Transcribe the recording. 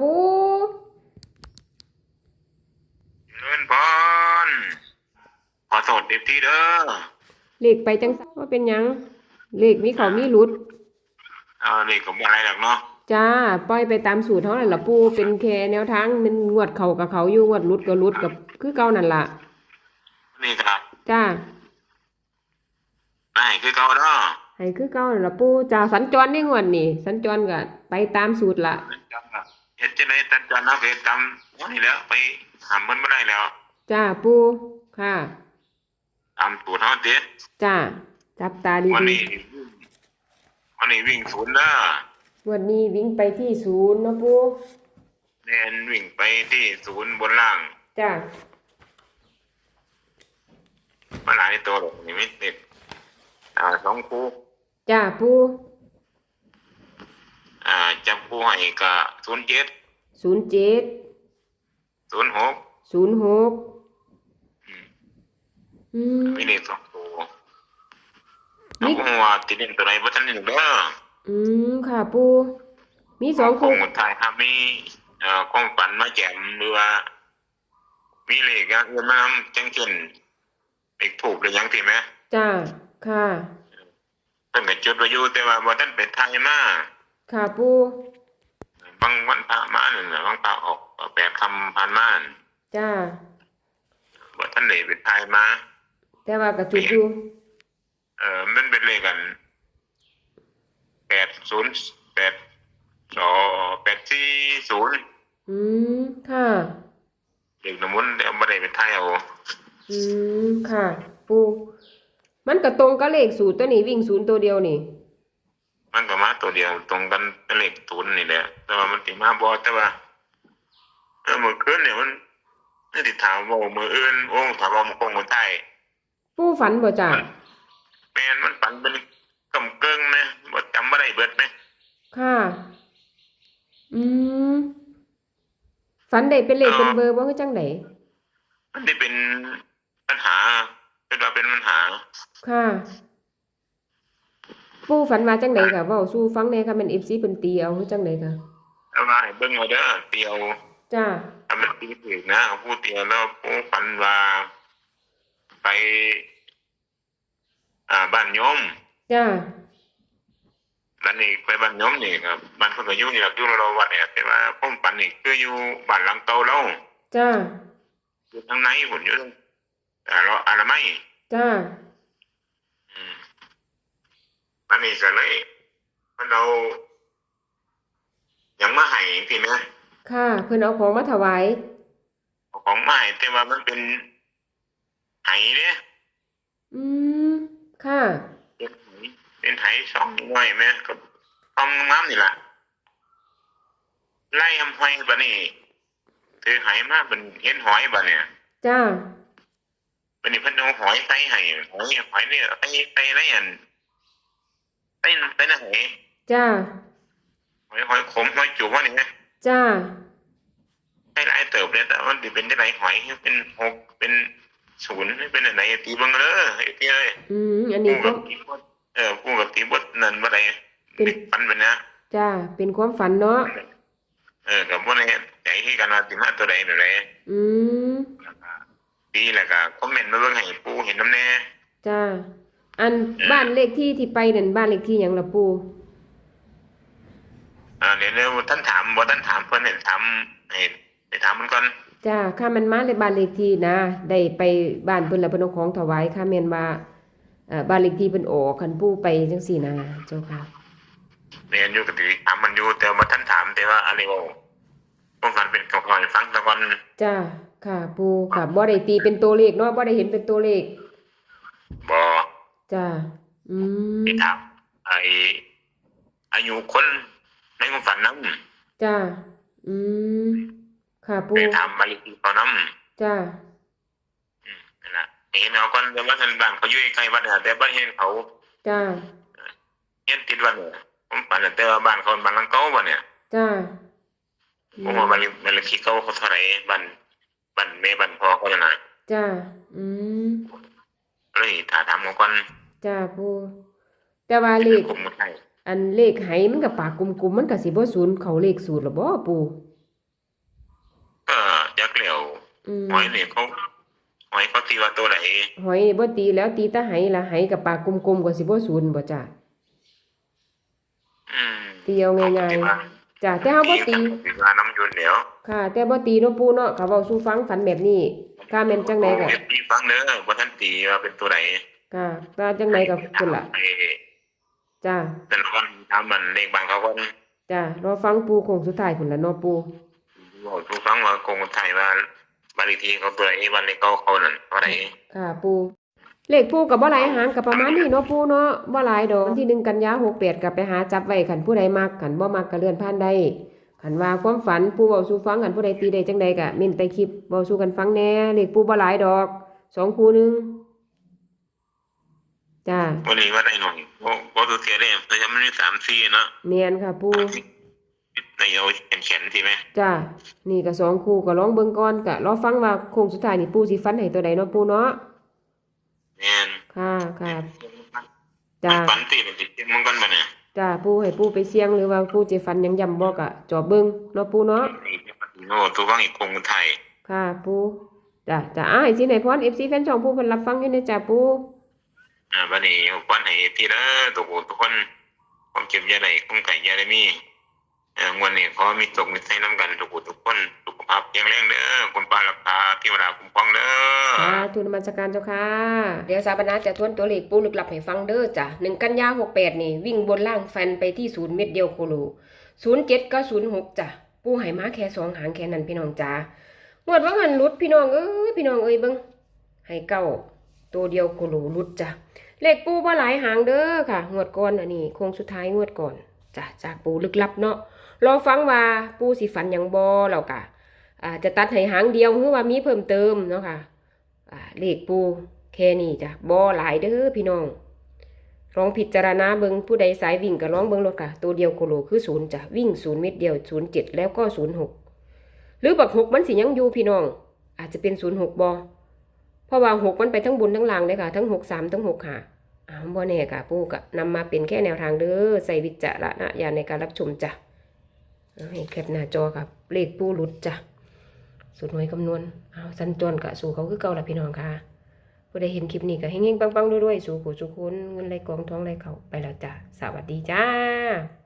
ปูเงินพรขอโทษเด็บที่เด้อเลขไปจังซั่นว่าเป็นหยังเลขมีเขามีหลุด เอานี่ก็บ่อะไรหรอกเนาะจ้าปล่อยไปตามสูตรเท่านั้นล่ะปูเป็นแค่แนวทางมันงวดเขากับเขาอยู่งวดหลุดก็หลุดกับคือเก่านั่นล่ะ นี่ก็จ้าได้คือเก่าเด้อให้คือเก่านั่นล่ะปูจ้าสัญจรในงวดนี่สัญจรก็ไปตามสูตรละ เฮ็ดจังได๋ตันจันเอาเฮ็ดตามนี่แหล้ว ไปหามมันบ่ได้แล้วจ้าปูค่ะตามตูดเฮาติจ้าจับตาดีวันๆนี้วันนี้วิ่งศูนย์เด้อวันนี้วิ่งไปที่ศูนย์เนาะปูแน่นวิ่งไปที่ศูนย์บนล่างจ้ามาหลายตัวหรอกนี่ไม่ติดอ่าสองคู่จ้าปู อ่าจับคู่ให้ก็07ศูนย์เจ็ด06ศูนย์หกอืมมีเลขสองตัวเอาหัวติดเล่นตัวไหนบ่ทันนี่เด้ออืมค่ะปูมีสองขคู่องคนไทยครับมีเอ่อความฝันมาแจมหรือว่ามีเลขอย่างอื่นมานำจังเช่นเลขถูกหรือหยังที่ไหมจ้าค่ะเพิ่นก็จดไว้อยู่แต่ว่าบ่ทันเป็นไทยมา ค่ะปูบางวันพระมานั่นน่ะบางพระออกแปดคำผ่านมานั่นจ้าบ่ทันได้เป็นไทยมา แต่ว่าก็ถูกอยู่เออมันเป็นเลขกันแปดศูนย์แปดสองแปดสี่ศูนย์อืมค่ะเลขน้ำมันต์แต่บ่ได้เป็นไทยเอาอืมค่ะ ปูมันก็ตรงกับเลขสูตรตัวนี้วิ่งศูนย์ตัวเดียวนี่ มันก็มาตัวเดียวตรงกันเป็นเลขศูนย์นี่แหละ แต่ว่ามันติมาบ่แต่ว่าเออมื่อคืนเนี่ยมันไม่ติดถามว่ามืออื่นโอ้ถามว่ามันคงคนไทยปูฝันบ่จ้าแม่นมันฝันเป็นกำเกิงนะบ่จำบ่ได้เบิดไหมค่ะ อืมฝันได้เป็นเลขเป็นเบอร์บ่คือจังไดมันได้เป็นปัญหาเป็นว่าเป็นปัญหา ค่ะ ปูฝันว่าจังไดค่ะเว้าสู่ฟังแหน่ค่ะแม่น FC เพิ่นตีเอาคือจังไดค่ะแล้วว่าให้เบิ่งเอาเด้อเตียวจ้าถ้ามันตีถึกนะผู้เตียวแล้วผู้ฝันว่า ไป อ่าบ้านโยมจ้าบ้านนี้ไปบ้านโยมนี่ครับบ้านเพิ่นก็อยู่นี่ครับอยู่รอบๆวัดเนี่ยแต่ว่าผมฝันนี่คืออยู่บ้านหลังเก่าแล้วจ้าอยู่ทางในพุ่นอยู่ทางอ่าเราอนามัยจ้าอืม อันนี้ก็เลยมันเอาหยังมาให้พี่แม่ค่ะ เพิ่นเอาของมาถวายเอาของมาให้แต่ว่ามันเป็นไหเนี่ยอืมค่ะเป็นไหเป็นไหสองหน่วยแม่กับห้องน้ำนี่แหละไล่ทำหอยบะนี่ถือไหมาเป็นเห็นหอยบะเนี่ยจ้าบันนี้เพิ่นเอาหอยใส่ให้หอยหอยเนี่ยไอ้ไอ้ไรอัน ไอ้ไอ้น่ะหอยจ้าหอยหอยขมหอยจุ๋มว่านี่นะจ้าให้หลายเติบเลยแต่มันสิเป็นได้ไรหอยเป็นหกเป็นศูนย์เป็นอะไรตีเบังเลยไอ้ที่เลยอืมอันนี้กูก็กับตีบดเออกูกับตีบดนั่นว่าไรเป็นปันเป็นนะจ้าเป็นความฝันเนาะเออกับว่าไรใจที่กันว่าตีมาตัวใดหรือไรอืมดีแหละก็คอมเมนต์มาเบิ่งให้ปูเห็นน้ำแน่จ้า อันบ้านเลขที่ที่ไปนั่นบ้านเลขที่หยังล่ะปูอ่าเดี๋ยวเดี๋ยวท่านถามบ่ท่านถามเพิ่นเห็นถามให้ไปถามมันก่อนจ้าข้ามันมาในบ้านเลขที่นะได้ไปบ้านเพิ่นแล้วเพิ่นเอาของถวายข้าแม่นว่าเอ่อบ้านเลขที่เพิ่นออกคันปู่ไปจังซี่นะเจ้าค่ะ เรียนอยู่กับตีถามมันอยู่แต่ว่าท่านถามแต่ว่าอะไรบ่ผมฝันเป็นก่อนฟังตะก่อนจ้าค่ะปู่ค่ะบ่ได้ตีเป็นตัวเลขเนาะบ่ได้เห็นเป็นตัวเลขบ่ จ้าอืมที่ถามไออายุคนในความฝันนั้นจ้าอืมค่ะไปปู่ถามบาลีเขานำจ้านั่นล่ะเห็นเขาก่อนแต่ว่าท่านบ้านเขาอยู่ใกล้วัดน่ะแต่บ่เห็นเขาจ้าเฮียนติดวัดเนี่ยผมฝันแต่ว่าบ้านเขาบ้านหลังเก่าบ่เนี่ยจ้าผมว่าบาลีบาลีเขาเขาเท่าไหร่บ้านบ้านแม่บ้านพ่อเขาน่ะนะจ้าอืมเลยถ้าถามเขาก่อน จ้าปู่แต่ว่าเลขผมบ่ใช่อันเลขไหมันกับปากกลมๆมันก็สิบ่ศูนย์เขาเลขสูตรหรอบ่ปู่อืมหอยเนี่ยเขาหอยเขาตีว่าตัวไหนหอยนี่บ่ตีแล้วตีแตะไหละไหกับปากกลมๆก็สิบ่ศูนย์บ่จ้ะอืมตีเอาง่ายๆจ้ะแต่เฮาบ่ตี ตีว่าน้ำยุนเดี๋ยวค่ะ แต่บ่ตีเนาะปู่เนาะเขาเว้าสู่ฟังฝันแบบนี้ถ้าแม่นจังไดก็เดี๋ยวตีฟังเด้อว่าท่านตีว่าเป็นตัวไหน ค่ะถ้าจังไดก็พุ่นล่ะไอ้จ้ะแต่ละวันทำมันเลขบางเขาก็จ้ะรอฟังปู่โค้งสุดท้ายพุ่นล่ะเนาะปู่บอกทุกครั้งว่าคงไทยว่าบางทีเขาตัวไหนวันเลขเขาเขานั่นว่าไหนค่ะปู่เลขปู่ก็บ่หลายหางก็ประมาณนี้เนาะปู่เนาะบ่หลายดอกวันที่หนึ่งกันยา68ก็ไปหาจับไว้คันผู้ใดมักคันบ่มักก็เลื่อนผ่านได้คันว่าความฝันปู่เว้าสู่ฟังคันผู้ใดตีได้จังใดก็เม่นใต้คลิปเว้าสู่กันฟังแหน่เลขปู่บ่หลายดอกสองคู่หนึง จ้าวันนี้ว่าได้หน่อยเพราะเพราะตัวเสียได้แต่ยังไม่ได้สามสี่เนาะแม่นค่ะปู่ในเอาเขียนเขียนใช่ไหมจ้านี่ก็สองคู่ก็ลองเบิ่งก่อนก็รอฟังว่าโค้งสุดท้ายนี่ปู่สิฟันให้ตัวใดเนาะปู่เนาะแม่นค่ะค่ะมัจ้านฝันตีเป็นติดมันกันมาเนี่ยจ้าปู่ให้ปู่ไปเสี่ยงหรือว่าปู่จะฟันหยังย่ำบ่ก็จอบเบิ่งเนาะปู่เนาะโอ้ตัวฟังอีกคงไทยค่ะปู่จ้าจ้าอ้ายสิไหนพร FC แฟนช่องปู่เพิ่นรับฟังอยู่ในจ้าปู่ อ่าวันนี้วันให้ที่ละทุกคนทุกคนความเจ็บยาไหนความไก่ยาได้มีเอ่อวันนี้ขอมีตกมีใส่น้ำกันทุกคนทุกคนสุขภาพแข็งแรงเด้อคุณป้ารักษาที่เวลาคุ้มครองเด้อสาธุนมัสการเจ้าค่ะ เดี๋ยวสาบนาจะทวนตัวเลขปูลึกลับให้ฟังเด้อจ้ะ1กันยา68นี่วิ่งบนล่างแฟนไปที่0เม็ดเดียวโคโล07ก็06จ้ะปู่ให้มาแค่สองหางแค่นั้นพี่น้องจ้างวดว่าหันหลุดพี่น้องเอ้ยพี่น้องเอ้ยเบิ่งให้เก้าตัวเดียวโคโลหลุดจ้ะ เลขปูบ่หลายหางเด้อค่ะ งวดก่อนอันนี้โค้งสุดท้ายงวดก่อนจ้ะจากปูลึกลับเนาะรอฟังว่าปูสิฝันหยังบ่แล้วกะจะตัดให้หางเดียวหรือว่ามีเพิ่มเติมเนาะค่ะอ่าเลขปูแค่นี้จ้ะบ่หลายเด้อพี่น้องลองพิจารณาเบิงผู้ใดสายวิ่งก็ลองเบิงรถค่ะ ตัวเดียวโคโลคือศูนย์จ้ะวิ่งศูนย์เม็ดเดียวศูนย์เจ็ดแล้วก็ศูนย์หกหรือบักหกมันสิยังอยู่พี่น้อง อาจจะเป็นศูนย์หกบ่ เพราะว่าหกมันไปทั้งบนทั้งล่างเลยค่ะ ทั้งหกสามทั้งหกห้าอ้าวบ่แน่ค่ะปู่ก็นำมาเป็นแค่แนวทางเด้อใส่วิจารณญาณในการรับชมจ้ะให้แคปหน้าจอครับเลขปู่หลุดจ้ะสูตรหน่วยคำนวณเอาสัญจรกะสู่เขาคือเก่าละพี่น้องค่ะผู้ใดเห็นคลิปนี้ก็เฮงๆปังๆด้วยๆสู่ผู้สุคนเงินไหลกองท้องไหลเขาไปแล้วจ้ะสวัสดีจ้า